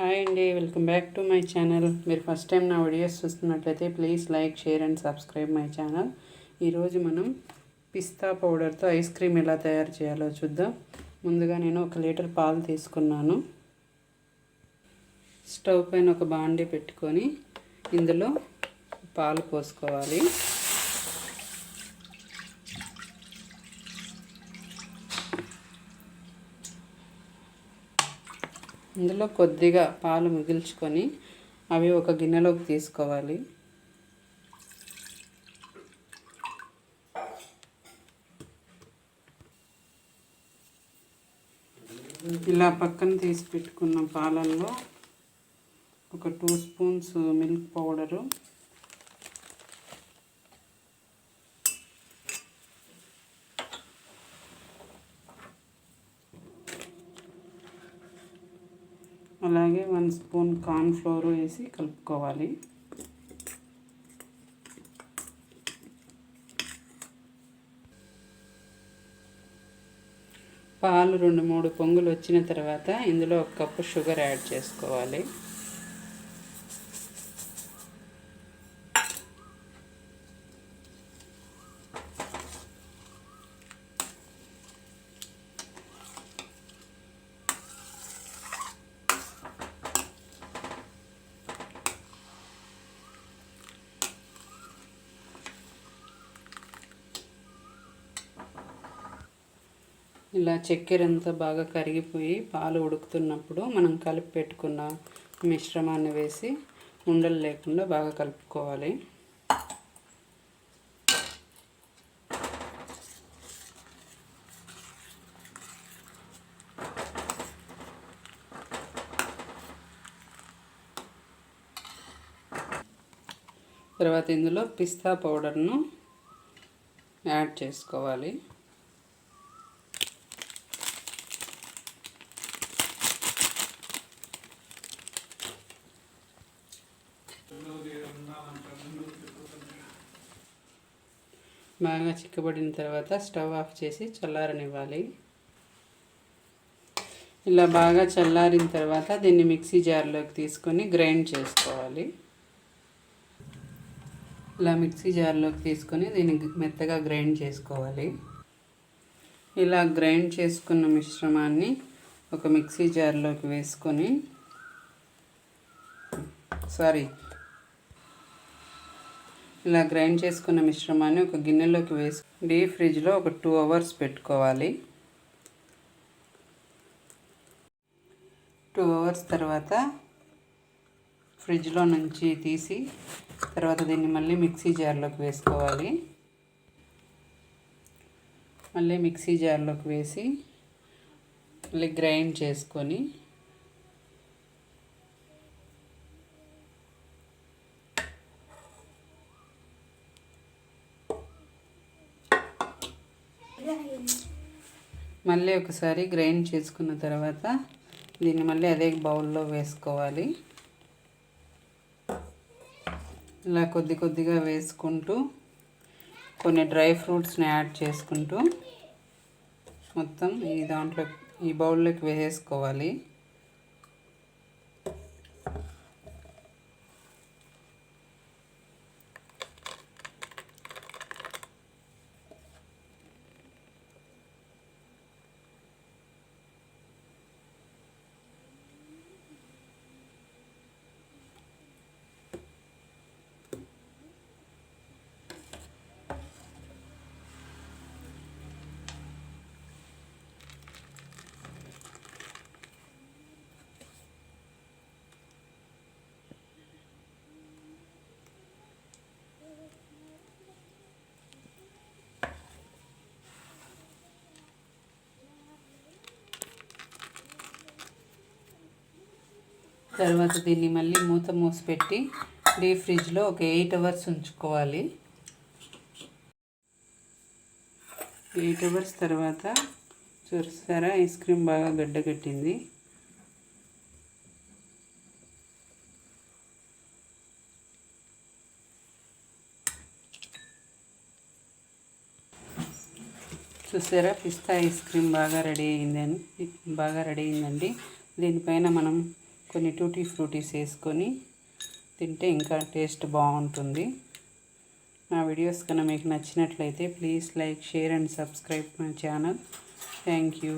Hi అండి welcome back to my channel. మీరు first time నా వీడియోస్ చూస్తున్నట్లయితే please like share and subscribe my channel. ఈరోజు మనం పిస్తా పౌడర్తో ఐస్ క్రీమ్ ఎలా తయారు చేయాలో చూద్దాం. ముందుగా నేను ఒక లీటర్ పాలు తీసుకున్నాను. స్టవ్ పైన ఒక బాండీ పెట్టుకొని ఇందులో పాలు పోసుకోవాలి. ఇందులో కొద్దిగా పాలు మిగిల్చుకొని అవి ఒక గిన్నెలోకి తీసుకోవాలి. ఇలా పక్కన తీసి పెట్టుకున్న పాలల్లో ఒక టూ స్పూన్స్ మిల్క్ పౌడరు అలాగే వన్ స్పూన్ కార్న్ ఫ్లోర్ వేసి కలుపుకోవాలి. పాలు రెండు మూడు పొంగులు వచ్చిన తర్వాత ఇందులో ఒక కప్పు షుగర్ యాడ్ చేసుకోవాలి. ఇలా చక్కెర అంతా బాగా కరిగిపోయి పాలు ఉడుకుతున్నప్పుడు మనం కలిపి పెట్టుకున్న మిశ్రమాన్ని వేసి ఉండలు లేకుండా బాగా కలుపుకోవాలి. తర్వాత ఇందులో పిస్తా పౌడర్ను యాడ్ చేసుకోవాలి. బాగా చిక్కబడిన తర్వాత స్టవ్ ఆఫ్ చేసి చల్లారనివ్వాలి. ఇలా బాగా చల్లారిన తర్వాత దీన్ని మిక్సీ జార్లోకి తీసుకొని గ్రైండ్ చేసుకోవాలి. ఇలా మిక్సీ జార్లోకి తీసుకొని దీన్ని మెత్తగా గ్రైండ్ చేసుకోవాలి. ఇలా గ్రైండ్ చేసుకున్న మిశ్రమాన్ని ఒక మిక్సీ జార్లోకి వేసుకొని సారీ ఇలా గ్రైండ్ చేసుకున్న మిశ్రమాన్ని ఒక గిన్నెలోకి వేసి డీప్ ఫ్రిడ్జ్లో ఒక టూ అవర్స్ పెట్టుకోవాలి. టూ అవర్స్ తర్వాత ఫ్రిడ్జ్లో నుంచి తీసి తర్వాత దీన్ని మళ్ళీ మిక్సీ జార్లోకి వేసుకోవాలి. మళ్ళీ మిక్సీ జార్లోకి వేసి మళ్ళీ గ్రైండ్ చేసుకొని మళ్ళీ ఒకసారి గ్రైండ్ చేసుకున్న తర్వాత దీన్ని మళ్ళీ అదే బౌల్లో వేసుకోవాలి. ఇలా కొద్ది కొద్దిగా వేసుకుంటూ కొన్ని డ్రై ఫ్రూట్స్ని యాడ్ చేసుకుంటూ మొత్తం ఈ దాంట్లో ఈ బౌల్లోకి వేసేసుకోవాలి తర్వాత దీన్ని మళ్ళీ మూత మూసి పెట్టి డీప్ ఫ్రిడ్జ్లో ఒక ఎయిట్ అవర్స్ ఉంచుకోవాలి. ఎయిట్ అవర్స్ తర్వాత చూసారా ఐస్ క్రీమ్ బాగా గడ్డగట్టింది చూసారా పిస్తా ఐస్ క్రీమ్ బాగా రెడీ అయిందని బాగా రెడీ అయిందండి. దీనిపైన మనం కొన్ని టూటీ ఫ్రూటీస్ వేసుకొని తింటే ఇంకా టేస్ట్ బాగుంటుంది. నా వీడియోస్ కన్నా మీకు నచ్చినట్లయితే please like share and subscribe my channel thank you